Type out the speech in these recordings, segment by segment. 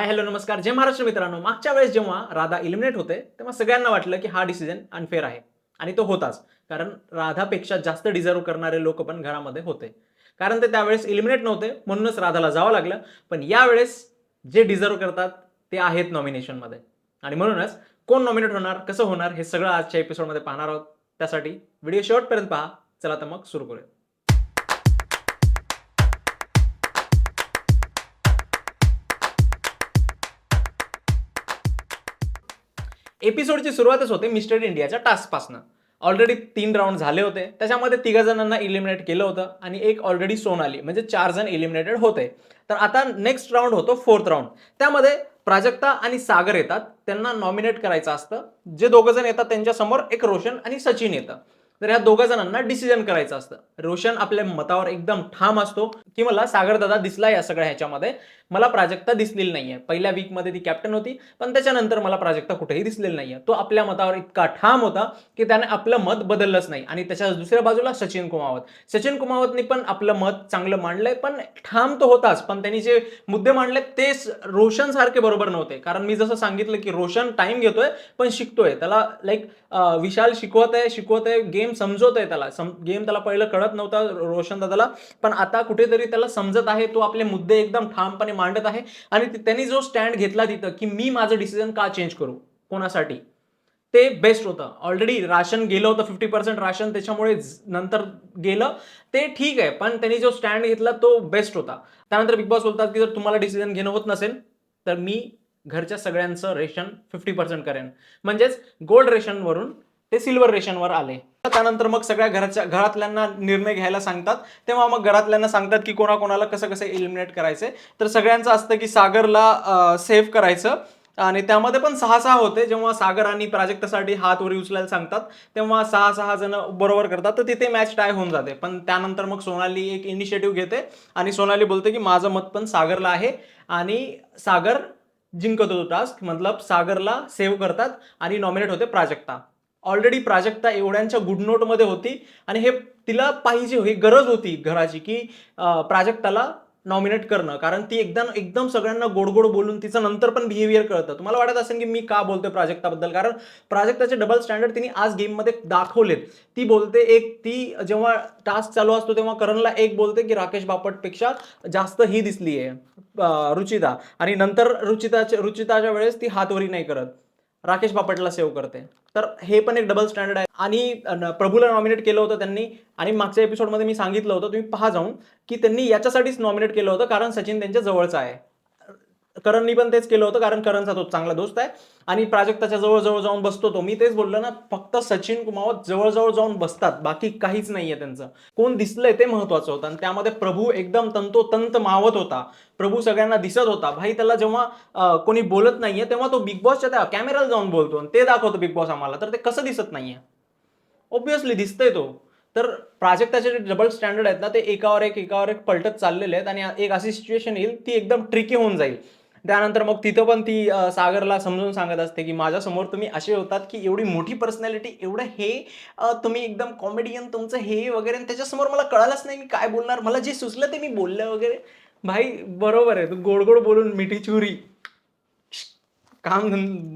Hi hello नमस्कार. जय महाराष्ट्र मित्रांनो. मागच्या वेळेस जेव्हा राधा इलिमिनेट होते तेव्हा सगळ्यांना वाटलं की हा डिसिजन अनफेअर आहे. आणि तो होताच. कारण राधापेक्षा जास्त डिझर्व करणारे लोक पण घरामध्ये होते. कारण ते त्यावेळेस इलिमिनेट नव्हते म्हणूनच राधाला जावं लागलं. पण यावेळेस जे डिझर्व करतात ते आहेत नॉमिनेशनमध्ये आणि म्हणूनच कोण नॉमिनेट होणार कसं होणार हे सगळं आजच्या एपिसोडमध्ये पाहणार आहोत. त्यासाठी व्हिडिओ शेवटपर्यंत पहा. चला तर मग सुरू करूया. एपिसोडची सुरुवातच होते मिस्टर इंडियाच्या टास्कपासनं. ऑलरेडी तीन राऊंड झाले होते. त्याच्यामध्ये तिघा जणांना इलिमिनेट केलं होतं आणि एक ऑलरेडी सोनाली म्हणजे चार जण इलिमिनेटेड होते. तर आता नेक्स्ट राऊंड होतो फोर्थ राऊंड त्यामध्ये प्राजक्ता आणि सागर येतात. त्यांना नॉमिनेट करायचं असतं. जे दोघं जण येतात त्यांच्यासमोर एक रोशन आणि सचिन येतं. तर ह्या दोघा जणांना डिसिजन करायचं असतं. रोशन आपल्या मतावर एकदम ठाम असतो की मला सागरदादा दिसला या सगळ्या ह्याच्यामध्ये. मला प्राजक्ता दिसलेली नाहीये. पहिल्या वीकमध्ये ती कॅप्टन होती पण त्याच्यानंतर मला प्राजक्ता कुठेही दिसलेली नाहीये. तो आपल्या मतावर इतका ठाम होता की त्याने आपलं मत बदललंच नाही. आणि त्याच्या दुसऱ्या बाजूला सचिन कुमावत. सचिन कुमावतनी पण आपलं मत चांगलं मांडलंय पण ठाम तो होताच. पण त्यांनी जे मुद्दे मांडले ते रोशन सारखे बरोबर नव्हते. कारण मी जसं सांगितलं की रोशन टाइम घेतोय पण शिकतोय. त्याला लाईक विशाल शिकवत आहे शिकवत आहे गेम समजवत आहे त्याला. गेम त्याला पहिलं कळत नव्हता रोशन दादाला पण आता कुठेतरी त्याला समजत आहे तो आपले मुद्दे एकदम ठामपणे मांडत आहे आणि त्यांनी जो स्टँड घेतला तिथं की मी माझं डिसिजन का चेंज करू? कोणासाठी? ते बेस्ट होतं. ऑलरेडी राशन गेलं होतं फिफ्टी पर्सेंट राशन त्याच्यामुळे नंतर गेलं. ते ठीक आहे पण त्यांनी जो स्टँड घेतला तो बेस्ट होता. त्यानंतर बिग बॉस बोलतात की जर तुम्हाला डिसिजन घेणं होत नसेल तर मी घरच्या सगळ्यांचं रेशन फिफ्टी पर्सेंट करेन. म्हणजेच गोल्ड रेशनवरून ते सिल्वर रेशनवर आले. त्यानंतर मग सगळ्या घराच्या घरातल्यांना निर्णय घ्यायला सांगतात. तेव्हा मग घरातल्यांना सांगतात की कोणाकोणाला कसं कसं एलिमिनेट करायचे तर सगळ्यांचं असतं की सागरला सेव्ह करायचं. आणि त्यामध्ये पण सहा सहा होते. जेव्हा सागर आणि प्राजक्तासाठी हात वरी उचलायला सांगतात तेव्हा सहा सहा जण बरोबर करतात. तर तिथे मॅच टाय होऊन जाते. पण त्यानंतर मग सोनाली एक इनिशिएटिव्ह घेते आणि सोनाली बोलते की माझं मत पण सागरला आहे. आणि सागर जिंकत होतो टास्क मतलब सागरला सेव्ह करतात आणि नॉमिनेट होते प्राजक्ता. ऑलरेडी प्राजक्ता एवढ्यांच्या गुड नोटमध्ये होती. आणि हे तिला पाहिजे ही गरज होती घराची की प्राजक्ताला नॉमिनेट करणं. कारण ती एकदम एकदम सगळ्यांना गोड गोड बोलून तिचं नंतर पण बिहेवियर कळतं. तुम्हाला वाटत असेल की मी का बोलतोय प्राजक्ताबद्दल? कारण प्राजक्ताचे डबल स्टँडर्ड तिने आज गेममध्ये दाखवलेत. ती बोलते एक ती जेव्हा टास्क चालू असतो तेव्हा करणला एक बोलते की राकेश बापटपेक्षा जास्त ही दिसली आहे रुचिता. आणि नंतर रुचिताच्या रुचिताच्या वेळेस ती हातवरी नाही करत. राकेश बापटला सेव्ह करते. तर हे पण एक डबल स्टँडर्ड आहे. आणि प्रभूला नॉमिनेट केलं होतं त्यांनी. आणि मागच्या एपिसोडमध्ये मी सांगितलं होतं तुम्ही पहा जाऊन की त्यांनी याच्यासाठीच नॉमिनेट केलं होतं कारण सचिन त्यांच्या जवळचा आहे. करणनी पण तेच केलं होतं कारण करणचा तो चांगला दोस्त आहे. आणि प्राजक्ताच्या जवळजवळ जाऊन बसतो तो. मी तेच बोललो ना फक्त सचिन कुमावत जवळजवळ जाऊन बसतात बाकी काहीच नाहीये त्यांचं. कोण दिसलंय ते महत्वाचं होतं. आणि त्यामध्ये प्रभू एकदम तंतोतंत मावत होता. प्रभू सगळ्यांना दिसत होता. भाई त्याला जेव्हा कोणी बोलत नाहीये तेव्हा तो बिग बॉसच्या त्या कॅमेराला जाऊन बोलतो. आणि ते दाखवतो बिग बॉस आम्हाला. तर ते कसं दिसत नाहीये? ऑब्विसली दिसतंय तो. तर प्राजक्ताचे जे डबल स्टँडर्ड आहेत ना ते एकावर एक एकावर एक पलटत चाललेले आहेत. आणि एक अशी सिच्युएशन येईल ती एकदम ट्रिकी होऊन जाईल. त्यानंतर मग तिथं पण ती सागरला समजून सांगत असते की माझ्यासमोर तुम्ही असे होतात की एवढी मोठी पर्सनॅलिटी एवढं हे तुम्ही एकदम कॉमेडियन तुमचं हे वगैरे आणि त्याच्यासमोर मला कळालंच नाही मी काय बोलणार मला जे सुचलं ते मी बोललं वगैरे. भाई बरोबर आहे. तू गोड गोड बोलून मिठी चुरी. काम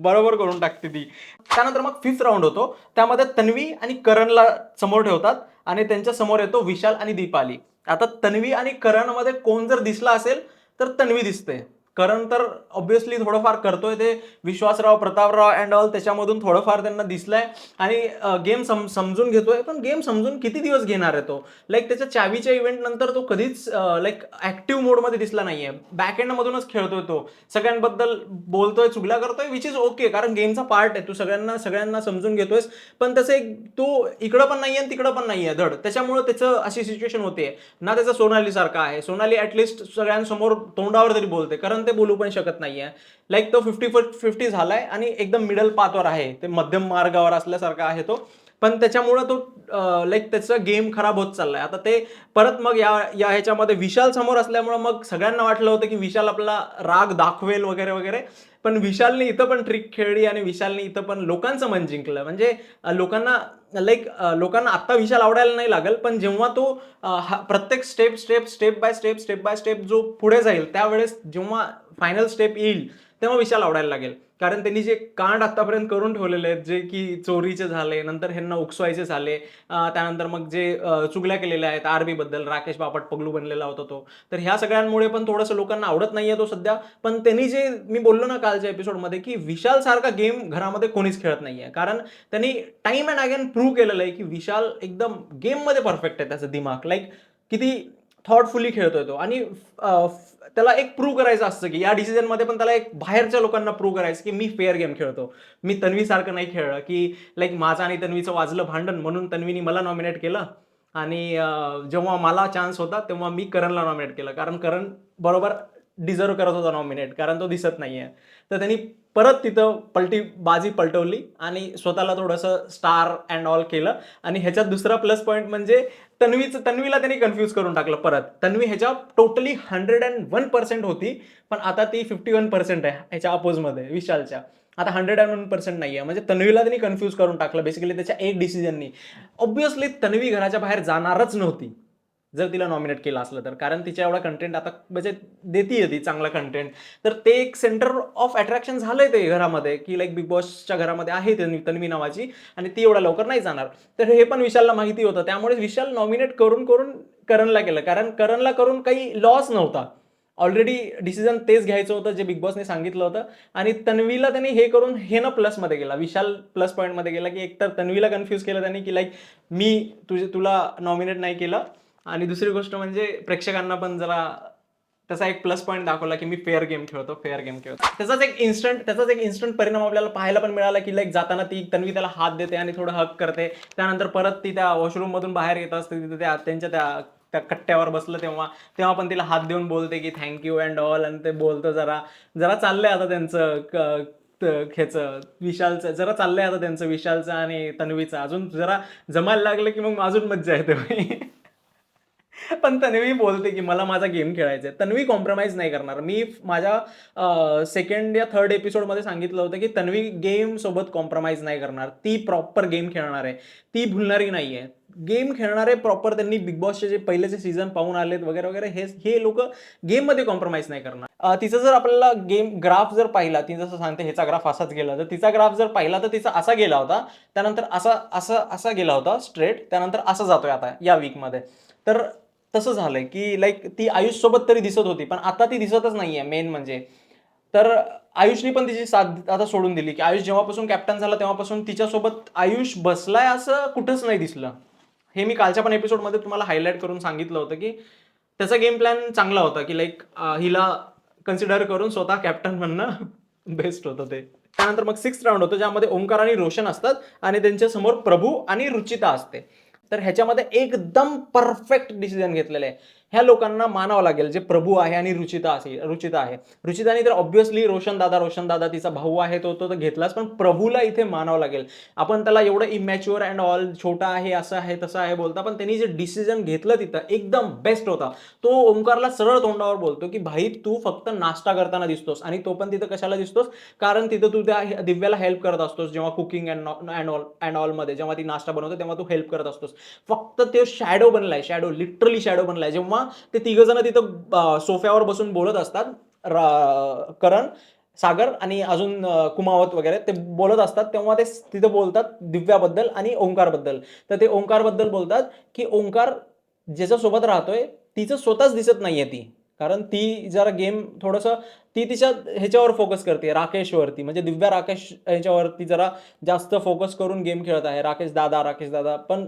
बरोबर करून टाकते ती. त्यानंतर मग फिफ्थ राऊंड होतो. त्यामध्ये तन्वी आणि करणला समोर ठेवतात आणि त्यांच्यासमोर येतो विशाल आणि दीपाली. आता तन्वी आणि करणमध्ये कोण जर दिसला असेल तर तन्वी दिसते करण तर ऑब्विसली थोडंफार करतोय ते. विश्वासराव प्रतापराव अँड ऑल त्याच्यामधून थोडंफार त्यांना दिसलंय. आणि गेम सम समजून घेतोय. पण गेम समजून किती दिवस घेणार आहे तो? लाईक त्याच्या चावीच्या इव्हेंट नंतर तो कधीच लाईक ऍक्टिव्ह मोडमध्ये दिसला नाहीये. बॅक एंडमधूनच खेळतोय तो. सगळ्यांबद्दल बोलतोय चुगल्या करतोय विच इज ओके कारण गेमचा पार्ट आहे. तू सगळ्यांना सगळ्यांना समजून घेतोयस. पण त्याचं एक तू इकडं पण नाही आणि तिकडं पण नाही आहे धड. त्याच्यामुळे त्याचं अशी सिच्युएशन होते ना त्याचा सोनाली सारखा आहे. सोनाली ऍटलिस्ट सगळ्यांसमोर तोंडावर तरी बोलते कारण ते बोलू पण शकत नाहीये. लाईक तो फिफ्टी फिफ्टी झालाय आणि एकदम मिडल पाथवर आहे. ते मध्यम मार्गावर असल्यासारखा आहे तो. पण त्याच्यामुळं तो लाईक त्याचा गेम खराब होत चाललाय. आता ते परत मग या या ह्याच्यामध्ये विशाल समोर असल्यामुळं मग सगळ्यांना वाटलं होतं की विशाल आपला राग दाखवेल वगैरे वगैरे. पण विशालने इथं पण ट्रिक खेळली आणि विशालने इथं पण लोकांचं मन जिंकलं. म्हणजे लोकांना लाईक लोकांना आत्ता विशाल आवडायला नाही लागेल पण जेव्हा तो हा- प्रत्येक step step step by step step by step जो पुढे जाईल त्यावेळेस जेव्हा फायनल स्टेप येईल तेव्हा विशाल आवडायला लागेल. कारण त्यांनी जे कांड आतापर्यंत करून ठेवलेले आहेत जे की चोरीचे झाले नंतर ह्यांना उकसवायचे झाले त्यानंतर मग जे चुगल्या केलेल्या आहेत आरबीबद्दल राकेश बापट पगलू बनलेला होता तो. तर ह्या सगळ्यांमुळे पण थोडंसं लोकांना आवडत नाहीये तो सध्या. पण त्यांनी जे मी बोललो ना कालच्या एपिसोडमध्ये की विशाल सारखा गेम घरामध्ये कोणीच खेळत नाहीये. कारण त्यांनी टाइम अँड अगेन प्रूव्ह केलेलं आहे की विशाल एकदम गेममध्ये परफेक्ट आहे त्याचं दिमाग. लाईक किती थॉटफुली खेळतोय तो. आणि त्याला एक प्रूव्ह करायचं असतं की या डिसिजनमध्ये पण त्याला एक बाहेरच्या लोकांना प्रूव्ह करायचं की मी फेअर गेम खेळतो. मी तन्वीसारखं नाही खेळलं की लाईक माझं आणि तन्वीचं वाजलं भांडण म्हणून तन्वीनी मला नॉमिनेट केलं आणि जेव्हा मला चान्स होता तेव्हा मी करणला नॉमिनेट केलं. कारण करण बरोबर डिझर्व करत होता नॉमिनेट कारण तो दिसत नाही आहे तर त्यांनी परत तिथं पलटी बाजी पलटवली आणि स्वतःला थोडंसं स्टार अँड ऑल केलं. आणि ह्याच्यात दुसरा प्लस पॉईंट म्हणजे तन्वीचं तन्वीला त्यांनी कन्फ्यूज करून टाकलं परत. तन्वी ह्याच्या totally hundred and one percent होती पण आता ती फिफ्टी वन पर्सेंट आहे ह्याच्या अपोजमध्ये विशालच्या. आता हंड्रेड अँड वन पर्सेंट नाही आहे म्हणजे तन्वीला त्यांनी कन्फ्यूज करून टाकलं. बेसिकली त्याच्या एक डिसिजननी ऑब्विसली तन्वी घराच्या बाहेर जाणारच नव्हती. जर तिला नॉमिनेट केलं असलं तर. कारण तिच्या एवढा कंटेंट आता म्हणजे देते ती चांगला कंटेंट तर ते एक सेंटर ऑफ अट्रॅक्शन झालंय ते घरामध्ये की लाईक बिग बॉसच्या घरामध्ये आहे ते तन्वी नावाची आणि ती एवढ्या लवकर नाही जाणार. तर हे पण विशालला माहिती होतं. त्यामुळे विशाल नॉमिनेट करून करून करणला केलं कारण करणला करून काही लॉस नव्हता. ऑलरेडी डिसिजन तेच घ्यायचं होतं जे बिग बॉसने सांगितलं होतं. आणि तन्वीला त्यांनी हे करून हे ना प्लसमध्ये गेला. विशाल प्लस पॉईंटमध्ये गेला की एकतर तन्वीला कन्फ्यूज केलं त्यांनी की लाईक मी तुझे तुला नॉमिनेट नाही केलं. आणि दुसरी गोष्ट म्हणजे प्रेक्षकांना पण जरा त्याचा एक प्लस पॉईंट दाखवला की मी फेअर गेम खेळतो फेअर गेम खेळतो. त्याचाच एक इन्स्टंट त्याचाच एक इन्स्टंट परिणाम आपल्याला पाहायला पण मिळाला की लाईक जाताना ती तन्वी त्याला हात देते आणि थोडं हक करते. त्यानंतर परत ती त्या वॉशरूम मधून बाहेर येत असते तिथे त्या त्यांच्या त्या त्या कट्ट्यावर बसलं तेव्हा. तेव्हा पण तिला हात देऊन बोलते की थँक्यू अँड ऑल आणि ते बोलतं जरा जरा चाललंय आता त्यांचं ह्याचं विशालचं जरा चाललंय आता त्यांचं विशालचं आणि तन्वीचं. अजून जरा जमायला लागलं की मग अजून मज्जा येते पण तन्वी बोलते की मला माझा गेम खेळायचा आहे तन्वी कॉम्प्रोमाइज नाही करणार. मी माझ्या सेकंड या थर्ड एपिसोडमध्ये सांगितलं होतं की तन्वी गेम सोबत कॉम्प्रोमाइज नाही करणार. ती प्रॉपर गेम खेळणार आहे. ती भुलणारी नाही आहे गेम खेळणारे प्रॉपर त्यांनी बिग बॉसचे जे पहिलेचे सीझन पाहून आलेत वगैरे वगैरे हे हे लोक गेममध्ये कॉम्प्रोमाइज नाही करणार. तिचं जर आपल्याला गेम ग्राफ जर पाहिला ती जसं सांगते ह्याचा ग्राफ असाच गेला तर तिचा ग्राफ जर पाहिला तर तिचा असा गेला होता. त्यानंतर असा असा असा गेला होता स्ट्रेट त्यानंतर असा जातोय आता या वीकमध्ये तर तसं झालंय की लाईक ती आयुष सोबत तरी दिसत होती पण आता ती दिसतच नाहीये मेन म्हणजे. तर आयुषने पण तिची साथ आता सोडून दिली की आयुष जेव्हापासून कॅप्टन झाला तेव्हापासून तिच्यासोबत आयुष बसलाय असं कुठंच नाही दिसलं. हे मी कालच्या पण एपिसोडमध्ये तुम्हाला हायलाईट करून सांगितलं होतं की त्याचा गेम प्लॅन चांगला होता की लाईक हिला कन्सिडर करून स्वतः कॅप्टन म्हणणं बेस्ट होतं ते. त्यानंतर मग सिक्स राऊंड होतं ज्यामध्ये ओंकार आणि रोशन असतात आणि त्यांच्यासमोर प्रभू आणि रुचिता असते. तर ह्याच्यामध्ये एकदम परफेक्ट डिसिजन घेतलेलं आहे. ह्या लोकांना मानावं लागेल जे प्रभू आहे आणि रुचिता असेल रुचिता आहे. रुचिताने तर ऑब्व्हियसली रोशनदादा रोशनदादा तिचा भाऊ आहे तो तो तर घेतलाच पण प्रभूला इथे मानावं लागेल. आपण त्याला एवढं इमॅच्युअर अँड ऑल छोटा आहे असं आहे तसं आहे बोलता पण त्यांनी जे डिसिजन घेतलं तिथं एकदम बेस्ट होता. तो ओंकारला सरळ तोंडावर बोलतो की भाई तू फक्त नाश्ता करताना दिसतोस आणि तो पण तिथं कशाला दिसतोस? कारण तिथं तू त्या दिव्याला हेल्प करत असतोस जेव्हा cooking and and all and ऑलमध्ये जेव्हा ती नाश्ता बनवते तेव्हा तू हेल्प करत असतोस. फक्त तो शॅडो बनलाय शॅडो लिटरली शॅडो बनलाय. जेव्हा ते तिघं जण तिथं सोफ्यावर बसून बोलत असतात. करण सागर आणि अजून कुमावत वगैरे ते बोलत असतात. तेव्हा ते तिथं बोलतात दिव्याबद्दल आणि ओंकारबद्दल. तर ते ओंकारबद्दल बोलतात की ओंकार ज्याच्यासोबत राहतोय तिचं स्वतःच दिसत नाहीये ती. कारण ती जरा गेम थोडंसं ती तिच्या ह्याच्यावर फोकस करते राकेशवरती. म्हणजे दिव्या राकेश ह्याच्यावरती जरा जास्त फोकस करून गेम खेळत आहे. राकेश दादा राकेश दादा. पण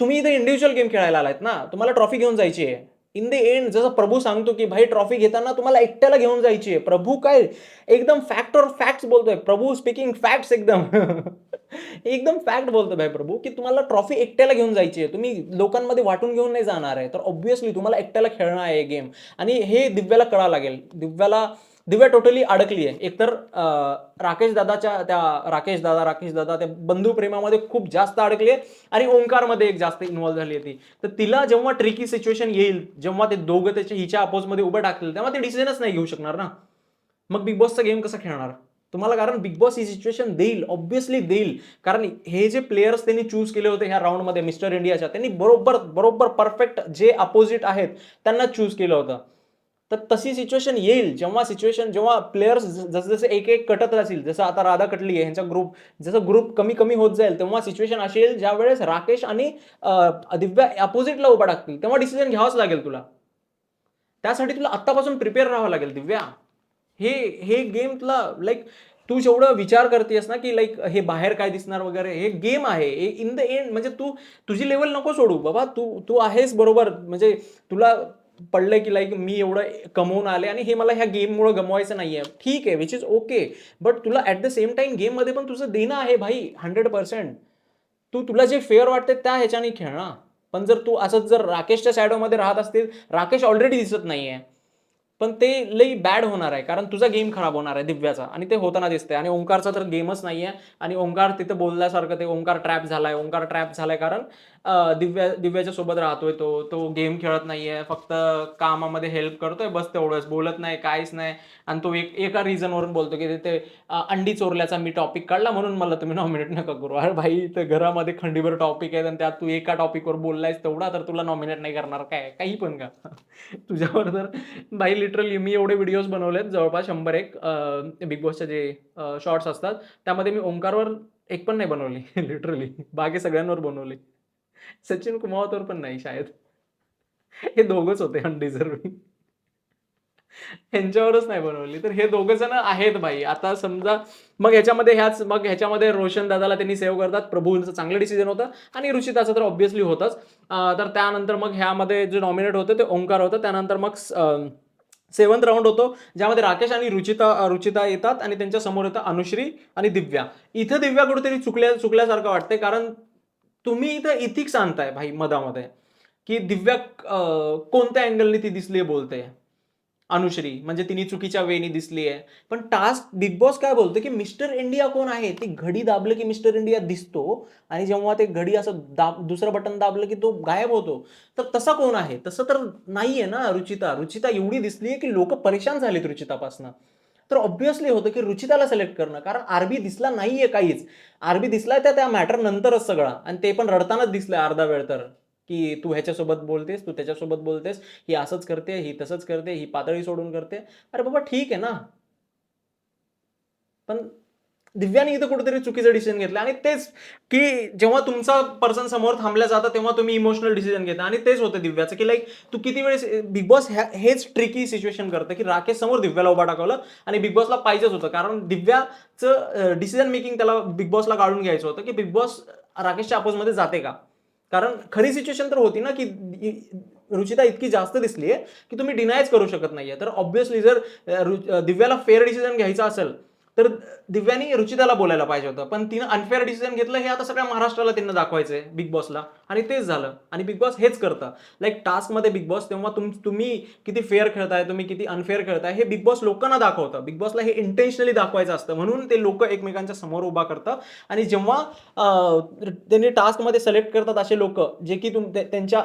तुम्ही इथे इंडिव्हिज्युअल गेम खेळायला आलात ना तुम्हाला ट्रॉफी घेऊन जायची आहे. इन द एंड जसं प्रभू सांगतो की भाई ट्रॉफी घेताना तुम्हाला एकट्याला घेऊन जायची आहे. प्रभू काय एकदम फॅक्ट और फॅक्ट्स बोलतोय. प्रभू स्पीकिंग फॅक्ट्स एकदम. एकदम फॅक्ट बोलतो भाई प्रभू की तुम्हाला ट्रॉफी एकट्याला घेऊन जायची आहे. तुम्ही लोकांमध्ये वाटून घेऊन नाही जाणार आहे. तर ऑब्व्हियसली तुम्हाला एकट्याला खेळणं आहे गेम आणि हे दिव्याला कळा लागेल. दिव्याला दिव्या टोटली अडकली आहे. एकतर राकेश दादाच्या त्या राकेश दादा राकेश दादा त्या बंधू प्रेमामध्ये खूप जास्त अडकली आहे आणि ओंकारमध्ये एक जास्त इन्व्हॉल्व्ह झाली होती. तर तिला जेव्हा ट्रिकी सिच्युएशन येईल जेव्हा ते दोघं त्याच्या हिच्या अपोजमध्ये उभं टाकतील तेव्हा ते डिसिजनच नाही घेऊ शकणार ना. मग बिग बॉसचा गेम कसा खेळणार? तुम्हाला कारण बिग बॉस ही सिच्युएशन देईल ऑब्व्हियसली देईल. कारण हे जे प्लेयर्स त्यांनी चूज केले होते ह्या राऊंडमध्ये मिस्टर इंडियाच्या त्यांनी बरोबर बरोबर परफेक्ट जे अपोजिट आहेत त्यांना चूज केलं होतं. तर तशी सिच्युएशन येईल. जेव्हा सिच्युएशन जेव्हा प्लेयर्स जसजसे एक एक कटत राहतील जसं आता राधा कटली आहे ह्यांचा ग्रुप जसं ग्रुप कमी कमी होत जाईल तेव्हा सिच्युएशन अशी येईल ज्या वेळेस राकेश आणि दिव्या अपोजिटला उभा टाकतील. तेव्हा डिसिजन घ्यावाच लागेल तुला. त्यासाठी तुला आत्तापासून प्रिपेअर राहावं लागेल दिव्या. हे हे गेम तुला लाईक तू जेवढं विचार करतेस ना की लाईक हे बाहेर काय दिसणार वगैरे हे गेम आहे. इन द एंड म्हणजे तू तुझी लेवल नको सोडू. बाबा तू तू आहेस बरोबर. म्हणजे तुला पडलंय की लाईक मी एवढं कमवून आले आणि हे मला ह्या गेममुळे गमवायचं नाहीये. ठीक आहे विच इज ओके बट तुला ऍट द सेम टाइम गेममध्ये पण तुझं देणं आहे भाई हंड्रेड पर्सेंट तू तुला जे फेअर वाटते त्या ह्याच्याने खेळ ना. पण जर तू असंच जर राकेशच्या शॅडोमध्ये राहत असतील राकेश ऑलरेडी दिसत नाहीये. पण ते लई बॅड होणार आहे कारण तुझा गेम खराब होणार आहे दिव्याचा. आणि ते होताना दिसतंय. आणि ओंकारचा तर गेमच नाही आहे आणि ओंकार तिथं बोलल्यासारखं ते ओंकार ट्रॅप झालाय ओंकार ट्रॅप झालाय कारण दिव्या दिव्याच्या सोबत राहतोय तो. तो गेम खेळत नाहीये. फक्त कामामध्ये हेल्प करतोय. बस तेवढंच. बोलत नाही काहीच नाही. आणि तो एक एका रिझनवरून बोलतो की ते अंडी चोरल्याचा मी टॉपिक काढला म्हणून मला तुम्ही नॉमिनेट नका करू. अरे भाई ते घरामध्ये खंडीभर टॉपिक आहे आणि त्यात तू एका टॉपिकवर बोललायस तेवढा तर तुला नॉमिनेट नाही करणार. काय काही पण का? तुझ्यावर तर भाई लिटरली मी एवढे व्हिडिओज बनवलेत. जवळपास शंभर एक बिग बॉसचे जे शॉर्ट्स असतात त्यामध्ये मी ओंकारवर एक पण नाही बनवली. लिटरली बाकी सगळ्यांवर बनवली. सचिन कुमावतवर पण नाही शायद. हे दोघच होते अनडिझर्विंग ह्यांच्यावरच नाही बनवली. तर हे दोघं जण आहेत भाई. आता समजा मग ह्याच्यामध्ये ह्याच मग ह्याच्यामध्ये रोशन दादाला त्यांनी सेव्ह करतात. प्रभूंचं चांगलं डिसिजन होतं. आणि रुचिताचं तर ऑब्व्हियसली होतंच. तर त्यानंतर मग ह्यामध्ये जे नॉमिनेट होतं ते ओंकार होतं. त्यानंतर मग सेवन्थ राऊंड होतो ज्यामध्ये राकेश आणि रुचिता रुचिता येतात. आणि त्यांच्यासमोर येतं अनुश्री आणि दिव्या. इथं दिव्या कुठेतरी चुकल्या चुकल्यासारखं वाटते कारण तुम्ही इथं इथिक्स आणताय भाई मधामध्ये. की दिव्या कोणत्या अँगलने ती दिसली बोलते अनुश्री म्हणजे तिने चुकीच्या वेनी दिसली आहे पण टास्क बिग बॉस काय बोलतो की मिस्टर इंडिया कोण आहे? ती घडी दाबलं की मिस्टर इंडिया दिसतो. आणि जेव्हा ते घडी असं दाब दुसरं बटन दाबलं की तो गायब होतो. तर तसा कोण आहे? तसं तर नाहीये ना रुचिता. रुचिता एवढी दिसली आहे की लोक परेशान झालेत रुचितापासनं. तर ऑब्व्हियसली होतं की रुचिताला सिलेक्ट करणं. कारण आरबी दिसला नाहीये काहीच. आरबी दिसलाय त्या त्या मॅटर नंतरच सगळा. आणि ते पण रडतानाच दिसलं अर्धा वेळ तर. की तू ह्याच्यासोबत बोलतेस तू त्याच्यासोबत बोलतेस ही असंच करते ही तसंच करते ही पातळी सोडून करते. अरे बाबा ठीक आहे ना. पण दिव्याने इथं कुठेतरी चुकीचं डिसिजन घेतलं. आणि तेच की जेव्हा तुमचा पर्सन समोर थांबल्या जाता तेव्हा तुम्ही इमोशनल डिसिजन घेता. आणि तेच होतं दिव्याचं की लाईक तू किती वेळेस बिग बॉस हेच ट्रिकी सिच्युएशन करतं की राकेश समोर दिव्याला उभा टाकवलं आणि बिग बॉसला पाहिजेच होतं. कारण दिव्याचं डिसिजन मेकिंग त्याला बिग बॉसला काढून घ्यायचं होतं की बिग बॉस राकेशच्या अपोजमध्ये जाते का? कारण खरी सिच्युएशन तर होती ना की रुचिता इतकी जास्त दिसली आहे की तुम्ही डिनायच करू शकत नाहीये. तर ऑब्व्हियसली जर रु- दिव्याला फेअर डिसिजन घ्यायचा असेल तर दिव्यानी रुचिताला बोलायला पाहिजे होतं. पण तिनं अनफेअर डिसिजन घेतलं हे आता सगळ्या महाराष्ट्राला त्यांना दाखवायचं आहे बिग बॉसला आणि तेच झालं. आणि बिग बॉस हेच करतं. लाईक टास्कमध्ये बिग बॉस तेव्हा तुम तुम्ही किती फेअर खेळताय तुम्ही किती अनफेअर खेळताय हे बिग बॉस लोकांना दाखवतं. बिग बॉसला हे इंटेन्शनली दाखवायचं असतं. म्हणून ते लोक एकमेकांच्या समोर उभा करतात. आणि जेव्हा त्यांनी टास्कमध्ये सिलेक्ट करतात असे लोक जे की तुम त्यांच्या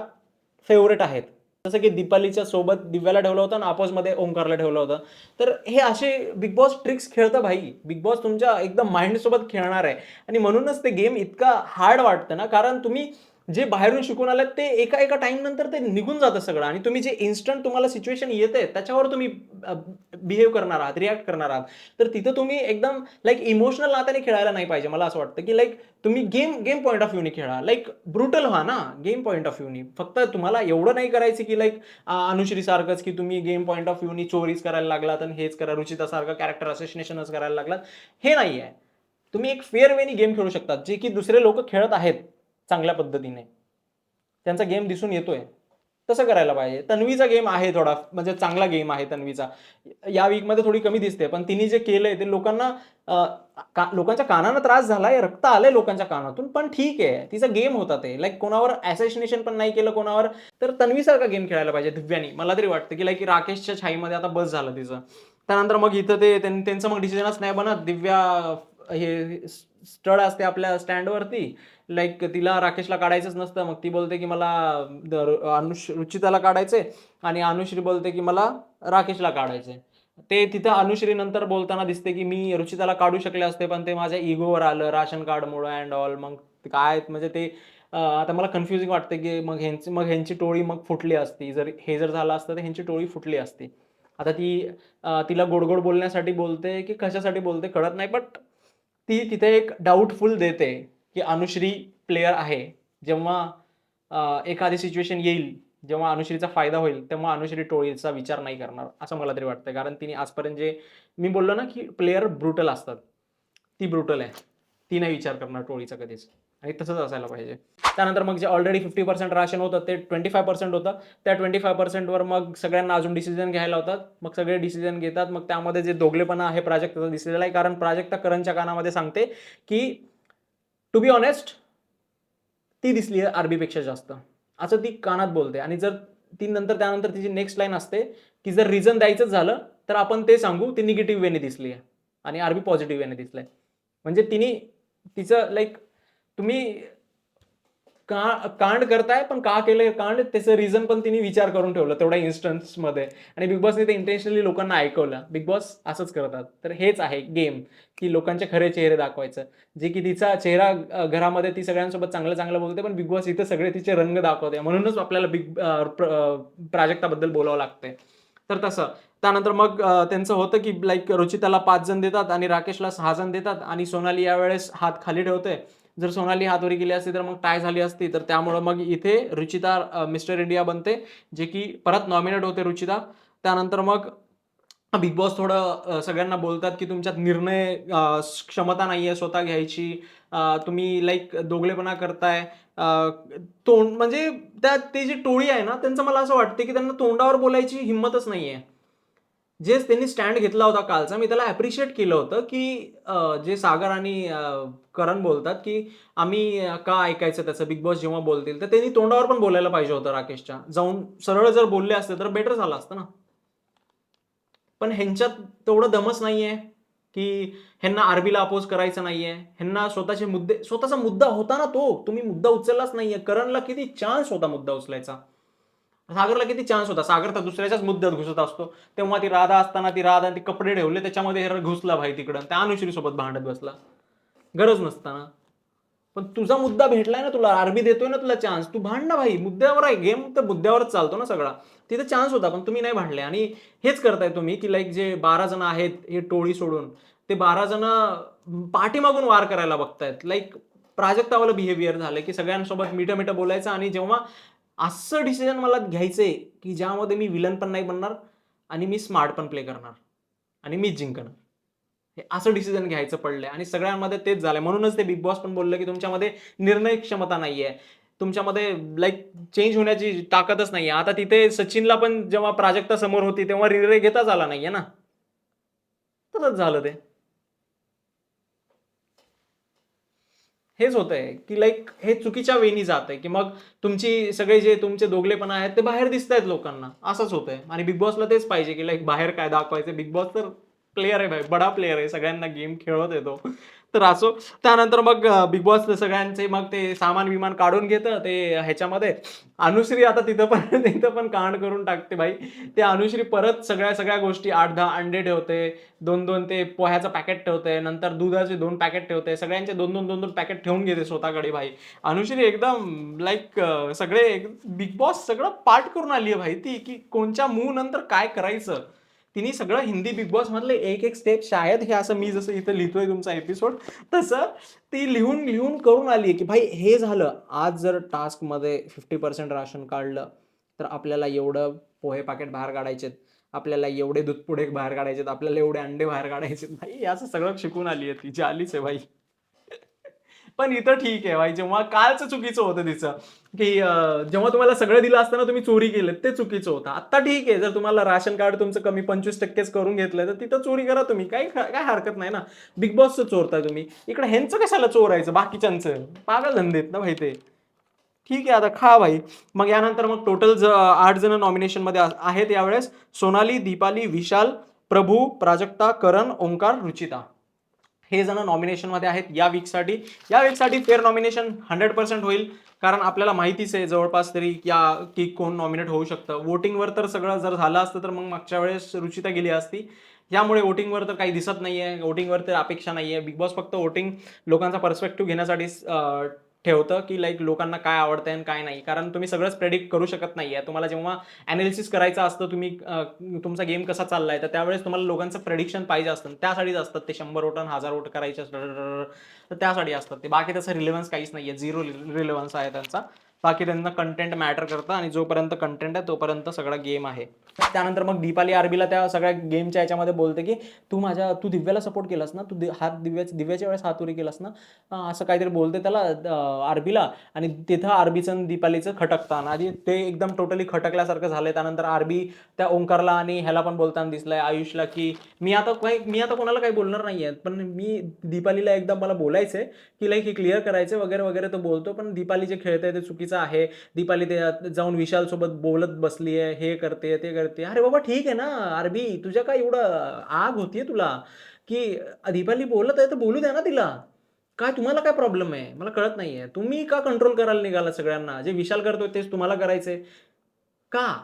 फेवरेट आहेत. जसं की दीपालीच्या सोबत दिव्याला ठेवलं होतं आणि आपोजमध्ये ओंकारला ठेवलं होतं. तर हे असे बिग बॉस ट्रिक्स खेळतं भाई. बिग बॉस तुमच्या एकदम माइंड सोबत खेळणार आहे. आणि म्हणूनच ते गेम इतका हार्ड वाटतं ना. कारण तुम्ही जे बाहेरून शिकून आलं ते एका एका टाइम नंतर ते निघून जातं सगळं. आणि तुम्ही जे इन्स्टंट तुम्हाला सिच्युएशन येते त्याच्यावर तुम्ही बिहेव करणार आहात रिॲक्ट करणार आहात. तर तिथं तुम्ही एकदम लाईक इमोशनल नात्याने खेळायला नाही पाहिजे मला असं वाटतं की लाईक तुम्ही गेम गेम पॉईंट ऑफ व्ह्यूने खेळा. लाईक ब्रुटल व्हा ना गेम पॉईंट ऑफ व्ह्यूनी फक्त तुम्हाला एवढं नाही करायचं की लाईक अनुश्री सारखंच की तुम्ही गेम पॉईंट ऑफ व्ह्यूनी चोरीच करायला लागलात आणि हेच करा रुचितासारखं कॅरेक्टर असोसिएशनच करायला लागलात. हे नाही आहे तुम्ही एक फेअर वेनी गेम खेळू शकतात जे की दुसरे लोक खेळत आहेत. चांगल्या पद्धतीने. त्यांचा गेम दिसून येतोय. तसं करायला पाहिजे. तन्वीचा गेम आहे थोडा म्हणजे चांगला गेम आहे तन्वीचा. या वीकमध्ये थोडी कमी दिसते पण तिने जे केलंय ते लोकांना का लोकांच्या कानानं त्रास झालाय रक्त आलंय लोकांच्या कानातून पण ठीक आहे. तिचा गेम होता ते. लाईक कोणावर ॲसेसिनेशन पण नाही केलं कोणावर तर तन्वीसारखा गेम खेळायला पाहिजे दिव्यानी. मला तरी वाटतं की लाईक राकेशच्या छाईमध्ये आता बस झालं तिचं. त्यानंतर मग इथं ते त्यां- त्यांचं मग डिसिजनच नाही बनत. दिव्या हे स्टड असते आपल्या स्टँडवरती. लाईक तिला राकेशला काढायचंच नसतं. मग ती बोलते की मला अनुष रुचिताला काढायचंय आणि अनुश्री बोलते की मला राकेशला काढायचंय. ते तिथं अनुश्री नंतर बोलताना दिसते की मी रुचिताला काढू शकले असते पण ते माझ्या इगोवर आलं राशन कार्डमुळं अँड ऑल मग काय म्हणजे ते आता मला कन्फ्युजिंग वाटतं की मग ह्यांची मग ह्यांची टोळी मग फुटली असती. जर हे जर झालं असतं तर ह्यांची टोळी फुटली असती. आता ती तिला गोडगोड बोलण्यासाठी बोलते की कशासाठी बोलते कळत नाही बट ती तिथे एक डाऊटफुल देते की अनुश्री प्लेयर आहे. जेव्हा एखादी सिच्युएशन येईल जेव्हा अनुश्रीचा फायदा होईल तेव्हा अनुश्री टोळीचा विचार नाही करणार असं मला तरी वाटतं कारण तिने आजपर्यंत जे मी बोललो ना की प्लेयर ब्रुटल असतात. ती ब्रुटल आहे. ती नाही विचार करणार टोळीचा कधीच. आणि तसंच असायला पाहिजे. त्यानंतर मग जे ऑलरेडी फिफ्टी पर्सेंट राशन होतं ते ट्वेंटी फाय पर्सेंट होतं. त्या ट्वेंटी फाय पर्सेंटवर मग सगळ्यांना अजून डिसिजन घ्यायला होतात. मग सगळे डिसिजन घेतात. मग त्यामध्ये जे दोगलेपणा आहे प्राजक्ताचा दिसलेला आहे. कारण प्राजक्ता करणच्या कानामध्ये सांगते की टू बी ऑनेस्ट ती दिसली आहे आरबीपेक्षा जास्त. असं ती कानात बोलते. आणि जर ती नंतर त्यानंतर तिची नेक्स्ट लाईन असते की जर रिझन द्यायचंच झालं तर आपण ते सांगू ती निगेटिव्ह वेने दिसली आहे. आणि आरबी पॉझिटिव्ह वेने दिसलंय. म्हणजे तिने तिचं लाईक तुम्ही का कांड करताय पण का केलंय कांड त्याचं रिझन पण तिने विचार करून ठेवलं तेवढ्या इन्स्टन्समध्ये आणि बिग बॉसने ते इंटेन्शनली लोकांना ऐकवलं. बिग बॉस असंच करतात. तर हेच आहे गेम की लोकांचे खरे चेहरे दाखवायचं. जे की तिचा चेहरा घरामध्ये ती सगळ्यांसोबत चांगलं चांगलं बोलते पण बिग बॉस इथं सगळे तिचे रंग दाखवते. म्हणूनच आपल्याला बिग प्राजक्ताबद्दल बोलावं लागतंय. तर तसं. त्यानंतर मग त्यांचं होतं की लाईक रुचिताला पाच जण देतात आणि राकेशला सहा जण देतात आणि सोनाली यावेळेस हात खाली ठेवते. जर सोनाली हातवरी गेली असती तर मग टाय झाली असती. तर त्यामुळं मग इथे रुचिता मिस्टर इंडिया बनते जे की परत नॉमिनेट होते रुचिता. त्यानंतर मग बिग बॉस थोडं सगळ्यांना बोलतात की तुमच्यात निर्णय क्षमता नाही आहे स्वतः घ्यायची. तुम्ही लाईक दोगलेपणा करताय. तोंड म्हणजे त्या ते जी टोळी आहे ना त्यांचं मला असं वाटतं की त्यांना तोंडावर बोलायची हिंमतच नाही आहे जे त्यांनी स्टँड घेतला होता कालचा मी त्याला ॲप्रिशिएट केलं होतं की जे सागर आणि करण बोलतात की आम्ही का ऐकायचं त्याचं? बिग बॉस जेव्हा बोलतील तर त्यांनी तोंडावर पण बोलायला पाहिजे होतं राकेशच्या. जाऊन सरळ जर बोलले असते तर बेटर झालं असतं ना. पण ह्यांच्यात तेवढं दमच नाहीये की ह्यांना आरबीला अपोज करायचं नाहीये. ह्यांना स्वतःचे मुद्दे स्वतःचा मुद्दा होता ना तो. तुम्ही मुद्दा उचललाच नाहीये. करणला किती चान्स होता मुद्दा उचलायचा. सागरला किती चान्स होता? सागर तर दुसऱ्याच्याच मुद्द्यात घुसत असतो. तेव्हा ती राधा असताना ती राधा ती कपडे ठेवले त्याच्यामध्ये हे घुसला भाई तिकडं. त्या अनुश्री सोबत भांडत बसला. गरज नसताना. पण तुझा मुद्दा भेटलाय ना तुला. आरबी देतोय ना तुला चान्स तू भांड ना भाई. मुद्द्यावर आहे. गेम तर मुद्द्यावरच चालतो ना सगळा. तिथे चान्स होता पण तुम्ही नाही भांडले. आणि हेच करताय तुम्ही की लाईक जे बारा जण आहेत हे टोळी सोडून ते बारा जण पाठीमागून वार करायला बघतायत. लाईक प्राजक्तावालं बिहेवियर झालं की सगळ्यांसोबत मिठं मिठं बोलायचं आणि जेव्हा असं डिसिजन मला घ्यायचंय की ज्यामध्ये मी विलन पण नाही बनणार आणि मी स्मार्ट पण प्ले करणार आणि मीच जिंकणार. हे असं डिसिजन घ्यायचं पडलंय आणि सगळ्यांमध्ये तेच झालंय. म्हणूनच ते बिग बॉस पण बोललं की तुमच्यामध्ये निर्णय क्षमता नाही आहे तुमच्यामध्ये लाईक चेंज होण्याची ताकदच नाही आहे आता तिथे सचिनला पण जेव्हा प्राजक्ता समोर होती तेव्हा निर्णय घेताच आला नाहीये ना? तसंच झालं ते. हेच होत आहे की लाईक हे चुकीच्या वेनी जात आहे की मग तुमची सगळे जे तुमचे दोगलेपणा आहेत ते बाहेर दिसत आहेत लोकांना. असंच होत आहे आणि बिग बॉसला तेच पाहिजे की लाईक बाहेर काय दाखवायचं बिग बॉस तर प्लेअर आहे भाई बडा प्लेअर आहे. सगळ्यांना गेम खेळवत येतो. तर असो. त्यानंतर मग बिग बॉस सगळ्यांचे मग ते सामान विमान काढून घेतं ते ह्याच्यामध्ये. अनुश्री आता तिथं पण तिथं पण कांड करून टाकते भाई. ते अनुश्री परत सगळ्या सगळ्या गोष्टी आठ दहा अंडे ठेवते. दोन दोन ते पोह्याचं पॅकेट ठेवते. नंतर दुधाचे दोन पॅकेट ठेवते. सगळ्यांचे दोन दोन दोन दोन पॅकेट ठेवून घेते स्वतःकडे भाई. अनुश्री एकदम लाईक सगळे बिग बॉस सगळं पाठ करून आली आहे भाई ती की कोणच्या मूव नंतर काय करायचं? तिने सगळं हिंदी बिग बॉस मधले एक एक स्टेप शायद हे असं मी जसं इथं लिहितोय तुमचा एपिसोड तसं ती लिहून लिहून करून आली आहे की भाई हे झालं आज जर टास्कमध्ये फिफ्टी पर्सेंट राशन काढलं तर आपल्याला एवढं पोहे पाकेट बाहेर काढायचेत आपल्याला एवढे दूधपुढे बाहेर काढायचेत आपल्याला एवढे अंडे बाहेर काढायचे भाई असं सगळं शिकून आली आहे तिची आलीच आहे भाई. पण इथं ठीक आहे भाई. जेव्हा कालचं चुकीचं होतं तिचं की जेव्हा तुम्हाला सगळं दिलं असताना तुम्ही चोरी केलं ते चुकीचं होतं. आता ठीक आहे. जर तुम्हाला राशन कार्ड तुमचं कमी पंचवीस टक्केच करून घेतलंय तर तिथं चोरी करा तुम्ही. काही काय हरकत नाही ना. बिग बॉसचं चोरताय तुम्ही. इकडे ह्यांचं कशाला चोरायचं? बाकीच्यांचं. पागल धंदेत ना भाई ते. ठीक आहे आता खा भाई. मग यानंतर मग टोटल ज आठ जण नॉमिनेशनमध्ये आहेत यावेळेस. सोनाली दीपाली विशाल प्रभू प्राजक्ता करण ओंकार रुचिता. हे जण नॉमिनेशनमध्ये आहेत. या वीकसाठी या वीकसाठी फेअर नॉमिनेशन हंड्रेड पर्सेंट होईल. कारण आपल्याला माहितीच आहे जवळपास तरी या की कोण नॉमिनेट होऊ शकतं. वोटिंगवर तर सगळं जर झालं असतं तर मग मागच्या वेळेस रुचिता गेली असती. यामुळे वोटिंगवर तर काही दिसत नाही आहे वोटिंगवर तर अपेक्षा नाही आहे बिग बॉस फक्त वोटिंग लोकांचा पर्स्पेक्टिव्ह घेण्यासाठी ठेवतं की लाईक लोकांना काय आवडतं आणि काय नाही. कारण तुम्ही सगळंच प्रेडिक्ट करू शकत नाही आहे तुम्हाला जेव्हा ॲनालिसिस करायचं असतं तुम्ही तुमचा गेम कसा चाललाय तर त्यावेळेस तुम्हाला लोकांचं प्रेडिक्शन पाहिजे असतं. त्यासाठीच असतात ते शंभर वोट हजार वोट करायचे तर त्यासाठी असतात ते. बाकी त्याचं रिलेव्हन्स काहीच नाही आहे झिरो रिलेव्हन्स आहे त्यांचा. बाकी त्यांना कंटेंट मॅटर करतं आणि जोपर्यंत कंटेंट आहे तोपर्यंत सगळा गेम आहे. त्यानंतर मग दीपाली आरबीला त्या सगळ्या गेमच्या याच्यामध्ये बोलते की तू माझ्या तू दिव्याला सपोर्ट केलास ना? तू हात दिव्याच्या दिव्याच्या वेळेस हातुरी केलास ना? असं काहीतरी बोलते त्याला आरबीला. आणि तिथं आरबीचं आणि दीपालीचं खटकताना. आधी ते एकदम टोटली खटकल्यासारखं झालंय. त्यानंतर आरबी त्या ओंकारला आणि ह्याला पण बोलताना दिसलंय आयुषला की मी आता काही मी आता कोणाला काही बोलणार नाहीये पण मी दीपालीला एकदम मला बोलायचंय की लाईक हे क्लिअर करायचं वगैरे वगैरे तो बोलतो. पण दीपाली जे खेळते ते चुकीचं आहे. दीपाली ते जाऊन विशाल सोबत बोलत बसली आहे हे करते ते करते. अरे बाबा ठीक आहे ना आरबी तुझ्या काय एवढं आग होतीये तुला? की दीपाली बोलत आहे तर बोलू द्या ना तिला. काय तुम्हाला काय प्रॉब्लेम आहे? मला कळत नाहीये. तुम्ही का कंट्रोल करायला निघाला सगळ्यांना? जे विशाल करतोय तेच तुम्हाला करायचंय. का?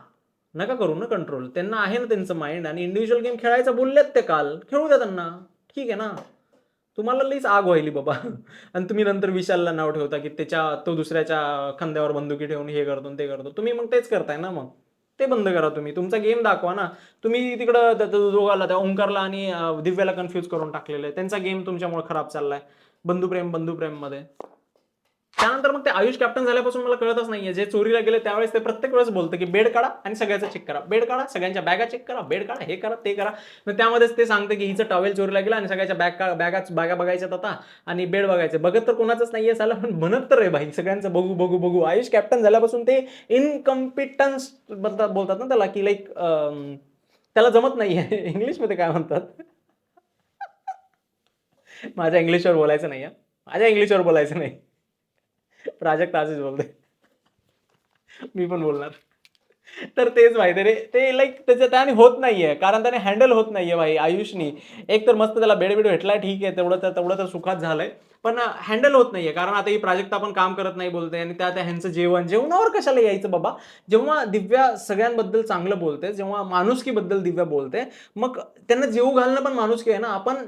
नका करू ना कंट्रोल त्यांना आहे ना त्यांचं माइंड आणि इंडिव्हिज्युअल गेम खेळायचं बोललेत ते काल. खेळू द्या त्यांना. ठीक आहे ना? तुम्हाला लईच आग व्हायली बाबा. आणि तुम्ही नंतर विशालला नाव ठेवता की त्याच्या तो दुसऱ्याच्या खांद्यावर बंदुकी ठेवून हे करतो ते करतो. तुम्ही मग तेच करताय ना मग. ते बंद करा तुम्ही. तुमचा गेम दाखवा ना. तुम्ही तिकडं दोघाला त्या ओंकारला आणि दिव्याला कन्फ्यूज करून टाकलेलं आहे. त्यांचा गेम तुमच्यामुळे खराब चाललाय. बंधुप्रेम बंधुप्रेममध्ये. त्यानंतर मग ते आयुष कॅप्टन झाल्यापासून मला कळतच नाहीये. जे चोरीला गेले त्यावेळेस ते प्रत्येक वेळेस बोलतं की बेड काढा आणि सगळ्याचं चेक करा. बेड काढा सगळ्यांच्या बॅगा चेक करा. बेड काढा हे करा ते करा. मग त्यामध्येच ते सांगते की हिचं टॉवेल चोरीला गेला आणि सगळ्याच्या बॅग बॅगाच बॅगा बघायच्यात आता आणि बेड बघायचे. बघत तर कोणाचंच नाहीये साला पण म्हणत तर आहे भाई. सगळ्यांचं बघू बघू बघू. आयुष कॅप्टन झाल्यापासून ते इनकम्पिटन्सबद्दल बोलतात ना त्याला की लाईक त्याला जमत नाहीये. इंग्लिशमध्ये काय म्हणतात? माझ्या इंग्लिशवर बोलायचं नाही आहे माझ्या इंग्लिशवर बोलायचं नाही. प्राजक्त आजच बोलते मी पण बोलणार. तर तेच माहिती रे ते लाईक त्याच्या त्याने होत नाहीये. कारण त्याने हँडल होत नाहीये भाई आयुषनी. एक तर मस्त त्याला बेड बेड भेटलाय ठीक आहे तेवढं तर तेवढं तर सुखात झालंय. पण हँडल होत नाहीये. कारण आता ही प्राजक्ता आपण काम करत नाही बोलते आणि त्या त्या ह्यांचं जेवण जेवणावर कशाला यायचं बाबा? जेव्हा दिव्या सगळ्यांबद्दल चांगलं बोलते जेव्हा माणुसकीबद्दल दिव्या बोलते मग त्यांना जेऊ घालणं पण माणुसकी आहे ना. आपण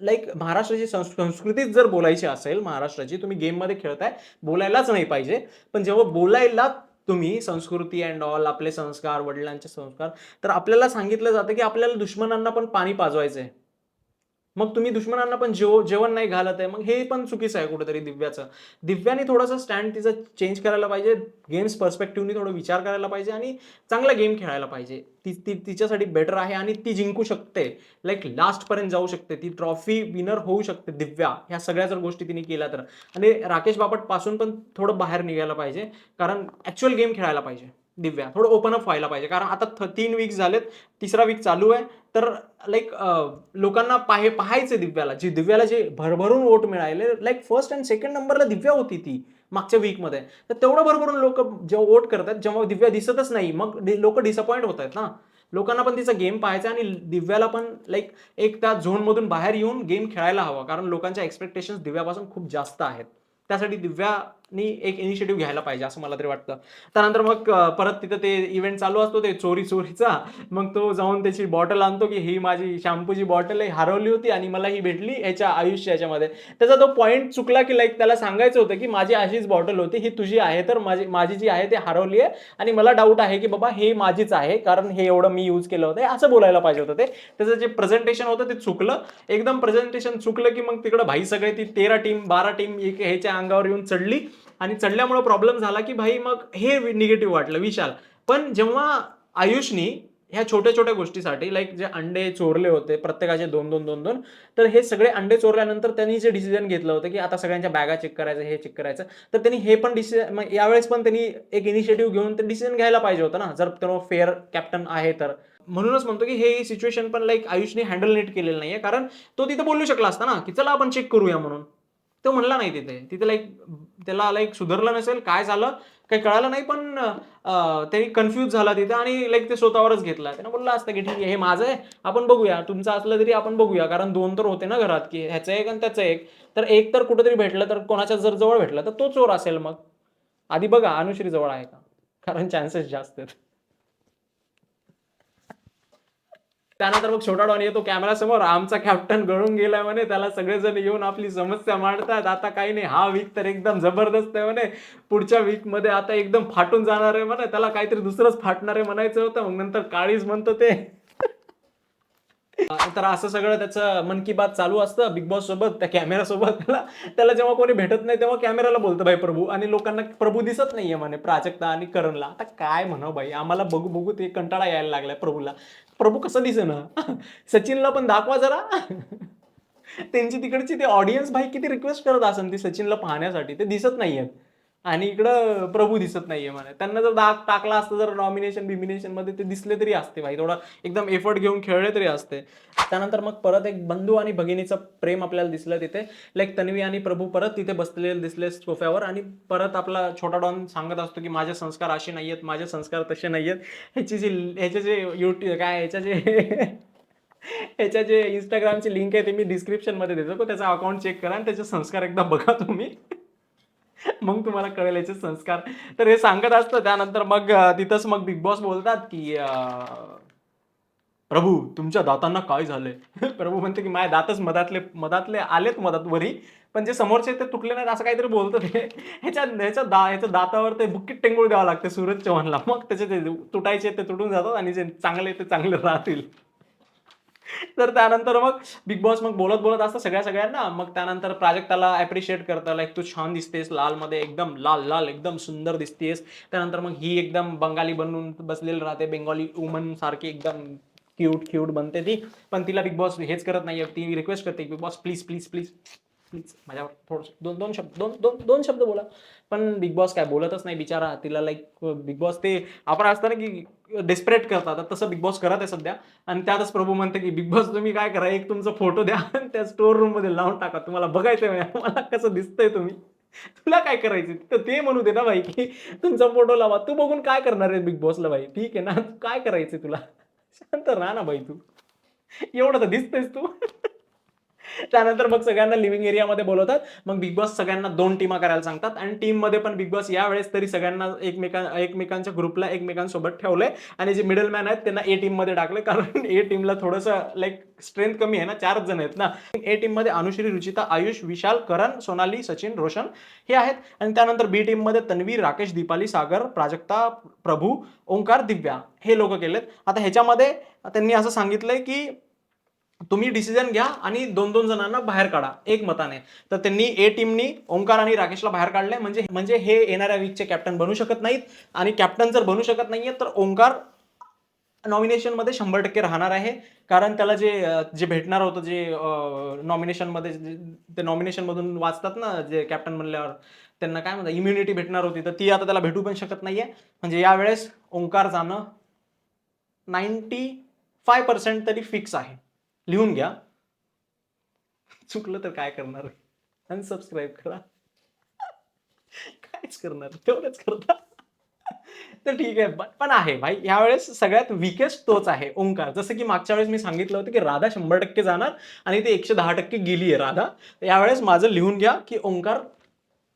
लाईक महाराष्ट्राची संस्कृतीच जर बोलायची असेल महाराष्ट्राची तुम्ही गेममध्ये खेळताय बोलायलाच नाही पाहिजे. पण जेव्हा बोलायला तुम्ही संस्कृती अँड ऑल आपले संस्कार वडिलांचे संस्कार तर आपल्याला सांगितलं जातं की आपल्याला दुश्मनांना पण पाणी पाजवायचं आहे मग तुम्ही दुश्मनांना पण जेव जेवण नाही घालत आहे. मग हे पण चुकीचं आहे कुठेतरी दिव्याचं. दिव्याने थोडासा स्टँड तिचा चेंज करायला पाहिजे. गेम्स पर्स्पेक्टिव्हनी थोडं विचार करायला पाहिजे आणि चांगला गेम खेळायला पाहिजे. ती ती तिच्यासाठी बेटर आहे आणि ती जिंकू शकते. लाईक लास्टपर्यंत जाऊ शकते. ती ट्रॉफी विनर होऊ शकते दिव्या. ह्या सगळ्या जर गोष्टी तिने केल्या तर. आणि राकेश बापटपासून पण थोडं बाहेर निघायला पाहिजे. कारण ॲक्च्युअल गेम खेळायला पाहिजे. दिव्या थोडं ओपन अप व्हायला पाहिजे. कारण आता थ- तीन वीक झालेत तिसरा वीक चालू आहे. तर लाईक लोकांना पाहे पाहायचे दिव्याला. जी दिव्याला जे भरभरून वोट मिळाले लाईक फर्स्ट अँड सेकंड नंबरला दिव्या होती ती मागच्या वीकमध्ये तर तेवढं भरभरून लोक जेव्हा वोट करतात जेव्हा दिव्या दिसतच नाही मग लोक डिसअपॉइंट होत आहेत ना. लोकांना पण तिचा गेम पाहायचा आणि दिव्याला पण लाईक एक त्या झोनमधून बाहेर येऊन गेम खेळायला हवा. कारण लोकांच्या एक्सपेक्टेशन दिव्यापासून खूप जास्त आहेत. त्यासाठी दिव्या नी एक इनिशिएटिव्ह घ्यायला पाहिजे असं मला तरी वाटतं. त्यानंतर मग परत तिथं ते इव्हेंट चालू असतो ते चोरी चोरीचा. मग तो जाऊन त्याची बॉटल आणतो की ही माझी शॅम्पूची बॉटल आहे हरवली होती आणि मला ही भेटली याच्या आयुष्य याच्यामध्ये. त्याचा तो पॉईंट चुकला की लाईक त्याला सांगायचं होतं की माझी अशीच बॉटल होती ही तुझी आहे तर माझी माझी जी आहे ती हरवली आहे आणि मला डाऊट आहे की बाबा हे माझीच आहे कारण हे एवढं मी यूज केलं होतं. असं बोलायला पाहिजे होतं ते. त्याचं जे प्रेझेंटेशन होतं ते चुकलं. एकदम प्रेझेंटेशन चुकलं की मग तिकडं भाई सगळे ती तेरा टीम बारा टीम एक ह्याच्या अंगावर येऊन चढली. आणि चढल्यामुळं प्रॉब्लेम झाला की भाई मग हे निगेटिव्ह वाटलं विशाल. पण जेव्हा आयुषनी ह्या छोट्या छोट्या गोष्टीसाठी लाईक जे अंडे चोरले होते प्रत्येकाचे दोन दोन दोन दोन तर हे सगळे अंडे चोरल्यानंतर त्यांनी जे डिसिजन घेतलं होतं की आता सगळ्यांच्या बॅगा चेक करायचं हे चेक करायचं तर त्यांनी हे पण डिसिजन यावेळेस पण त्यांनी एक इनिशिएटिव्ह घेऊन ते डिसिजन घ्यायला पाहिजे होतं ना. जर तो फेअर कॅप्टन आहे तर. म्हणूनच म्हणतो की हे सिच्युएशन पण लाईक आयुषने हँडल नीट केलेलं नाहीये. कारण तो तिथे बोलू शकला असता ना की चला आपण चेक करूया म्हणून. तो म्हणला नाही तिथे. तिथे लाईक त्याला लाईक सुधारलं नसेल काय झालं काही कळालं नाही पण त्यांनी कन्फ्यूज झाला तिथे आणि लाईक ते स्वतःवरच घेतला. त्यानं बोललं असतं की ठीक आहे हे माझं आहे आपण बघूया. तुमचं असलं तरी आपण बघूया कारण दोन तर होते ना घरात की ह्याचं एक आणि त्याचं एक. तर एक तर कुठेतरी भेटलं तर कोणाच्या जर जवळ भेटलं तर तो चोर असेल मग. आधी बघा अनुश्री जवळ आहे का? कारण चान्सेस जास्त आहेत. त्यानंतर मग छोटा डॉन येतो कॅमेरासमोर. आमचा कॅप्टन गळून गेलाय म्हणे. त्याला सगळेजण येऊन आपली समस्या मांडतात. आता काही नाही. हा वीक तर एकदम जबरदस्त आहे म्हणे. पुढच्या वीकमध्ये आता एकदम फाटून जाणार आहे म्हणे. त्याला काहीतरी दुसरंच फाटणार आहे म्हणायचं होतं. मग नंतर काळीच म्हणतो ते. तर असं सगळं त्याचं मन की बात चालू असतं बिग बॉस सोबत त्या कॅमेरा सोबत. त्याला त्याला जेव्हा कोणी भेटत नाही तेव्हा कॅमेराला बोलतं भाई प्रभू आणि लोकांना प्रभू दिसत नाहीये म्हणे प्राजक्ता आणि करणला. आता काय म्हणावं भाई? आम्हाला बघू बघू ते कंटाळा यायला लागलाय प्रभूला. प्रभू कसं दिसेना सचिनला पण दाखवा जरा. त्यांची तिकडची ते ऑडियन्स भाई किती रिक्वेस्ट करत असेल ती सचिनला पाहण्यासाठी. ते दिसत नाहीयेत. आणि इकडं प्रभू दिसत नाहीये मला त्यांना जर दाग टाकला असतं जर नॉमिनेशन बिमिनेशनमध्ये ते दिसले तरी असते भाई. थोडा एकदम एफर्ट घेऊन खेळले तरी असते. त्यानंतर मग परत एक बंधू आणि भगिनीचं प्रेम आपल्याला दिसलं तिथे. लाईक तन्वी आणि प्रभू परत तिथे बसलेले दिसले सोफ्यावर आणि परत आपला छोटा डॉन सांगत असतो की माझे संस्कार असे नाहीयेत माझे संस्कार तसे नाहीयेत. ह्याची जी ह्याचे जे युट्यूब काय ह्याच्या जे ह्याच्या जे इंस्टाग्रामची लिंक आहे ते मी डिस्क्रिप्शनमध्ये देतो. त्याचा अकाउंट चेक करा आणि त्याचे संस्कार एकदा बघा तुम्ही. मग तुम्हाला कळेल याचे संस्कार. तर हे सांगत असतं त्यानंतर मग तिथंच मग बिग बॉस बोलतात की प्रभू तुमच्या दातांना काय झालंय? प्रभू म्हणते की माझ्या दातच मधातले मधातले आलेत मधात वरी पण जे समोरचे ते तुटले नाहीत असं काहीतरी बोलतं ते ह्याच्या ह्याच्या दा ह्याच्या दातावर ते बुक्कीत टेंगूळ द्यावं लागते सूरज चव्हाणला. मग त्याचे ते तुटायचे ते तुटून जातात आणि जे चांगले ते चांगले राहतील. तर त्यानंतर मग बिग बॉस मग बोलत बोलत असतं सगळ्या सगळ्यांना. मग त्यानंतर प्राजक्ताला ॲप्रिशिएट करतं. लाईक तू छान दिसतेस. लाल मध्ये एकदम लाल लाल एकदम सुंदर दिसतेस. त्यानंतर मग ही एकदम बंगाली बनून बसलेली राहते. बेंगॉली वुमन सारखी एकदम क्यूट क्यूट बनते ती. पण तिला बिग बॉस हेच करत नाहीये. ती रिक्वेस्ट करते Bigg Boss please please please please माझ्यावर थोडं दोन दोन शब्द दोन दोन दोन शब्द बोला. पण बिग बॉस काय बोलतच नाही बिचारा. तिला लाईक बिग बॉस ते आपण असताना की डेस्परेट करतात. तसं बिग बॉस करत आहे सध्या. आणि त्यातच प्रभू म्हणते की बिग बॉस तुम्ही काय करा? एक तुमचा फोटो द्या आणि त्या स्टोर रूममध्ये लावून टाका. तुम्हाला बघायचंय म्हणजे मला कसं दिसतंय तुम्ही. तुला काय करायचं तर ते म्हणू दे ना भाई की तुमचा फोटो लावा. तू बघून काय करणार आहे बिग बॉसला भाई? ठीक आहे ना? तू काय करायचंय तुला? शांत राहा ना भाई तू. एवढं तर दिसतेस तू. त्यानंतर मग सगळ्यांना लिव्हिंग एरियामध्ये बोलवतात. मग बिग बॉस सगळ्यांना दोन टीमा करायला सांगतात. आणि टीममध्ये पण बिग बॉस यावेळेस तरी सगळ्यांना एकमेकां एकमेकांच्या ग्रुपला एकमेकांसोबत ठेवलंय. आणि जे मिडल मॅन आहेत त्यांना ए टीममध्ये टाकले कारण ए टीमला थोडंसं लाईक स्ट्रेंथ कमी आहे ना चारच जण आहेत ना. ए टीममध्ये अनुश्री रुचिता आयुष विशाल करण सोनाली सचिन रोशन हे आहेत. आणि त्यानंतर बी टीममध्ये तन्वी राकेश दीपाली सागर प्राजक्ता प्रभू ओंकार दिव्या हे लोक केलेत. आता ह्याच्यामध्ये त्यांनी असं सांगितलंय की तुम्ही डिसिजन घ्या आणि दोन दोन जणांना बाहेर काढा एक मताने तर त्यांनी ए टीमनी ओंकार आणि राकेशला बाहेर काढले. म्हणजे म्हणजे हे येणाऱ्या वीकचे कॅप्टन बनू शकत नाहीत. आणि कॅप्टन जर बनू शकत नाहीये तर ओंकार नॉमिनेशनमध्ये शंभर टक्के राहणार आहे. कारण त्याला जे जे भेटणार होतं जे नॉमिनेशनमध्ये ते नॉमिनेशनमधून वाचतात ना जे कॅप्टन म्हणल्यावर त्यांना काय म्हणतात इम्युनिटी भेटणार होती. तर ती आता त्याला भेटू पण शकत नाही आहे म्हणजे यावेळेस ओंकार जाणं नाईन्टी फाय पर्सेंट तरी फिक्स आहे. लिहून घ्या. चुकलं तर काय करणार? अनसबस्क्राईब करा. कायच करणार तेवढंच करता. तर ठीक आहे पण- पण आहे भाई यावेळेस सगळ्यात विकेस्ट तोच आहे ओंकार. जसं की मागच्या वेळेस मी सांगितलं होतं की राधा शंभर टक्के जाणार आणि ते एकशे दहा टक्के गेली आहे राधा. तर यावेळेस माझं लिहून घ्या की ओंकार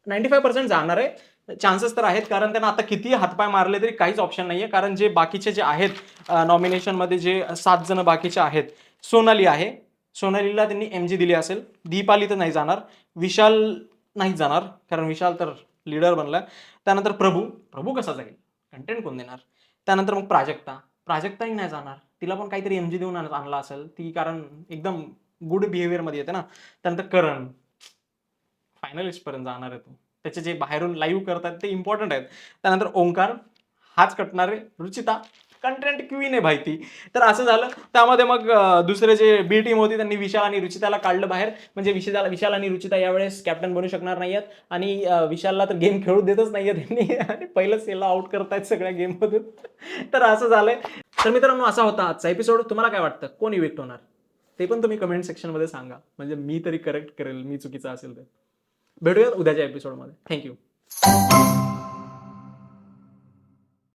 नाईन्टी फाय पर्सेंट जाणार आहे. चान्सेस तर आहेत कारण त्यांना आता किती हातपाय मारले तरी काहीच ऑप्शन नाहीये. कारण जे बाकीचे जे आहेत नॉमिनेशनमध्ये जे सात जण बाकीचे आहेत सोनाली आहे. सोनालीला त्यांनी एम जी दिली असेल. दीपाली तर नाही जाणार. विशाल नाही जाणार. कारण विशाल तर लीडर बनलाय त्यानंतर प्रभू. प्रभू कसा जाईल? कंटेंट कोण देणार? त्यानंतर मग प्राजक्ता. प्राजक्ताही नाही जाणार. तिला पण काहीतरी एम जी देऊन आणला असेल. ती कारण एकदम गुड बिहेवियरमध्ये येते ना. त्यानंतर करण. फायनलिस्टपर्यंत जाणार आहे तो. त्याचे जे बाहेरून लाईव्ह करतात ते इम्पॉर्टंट आहेत. त्यानंतर ओंकार. हाच कटणारे रुचिता. कंटेंट क्वीन आहे भाई ती. तर असं झालं. त्यामध्ये मग दुसरे जे बी टीम होती त्यांनी विशाल आणि रुचिताला काढलं बाहेर. म्हणजे विशाला विशाल आणि रुचिता यावेळेस कॅप्टन बनू शकणार नाहीयेत. आणि विशालला तर गेम खेळू देतच नाहीये त्यांनी आणि पहिलंच याला आउट करतायत सगळ्या गेममधून तर असं झालंय. तर मित्रांनो असा होता आजचा एपिसोड तुम्हाला काय वाटतं? कोण इविक्ट होणार? ते पण तुम्ही कमेंट सेक्शनमध्ये सांगा. म्हणजे मी तरी करेक्ट करेल मी चुकीचा असेल तर. भेटूयात उद्याच्या एपिसोडमध्ये थँक्यू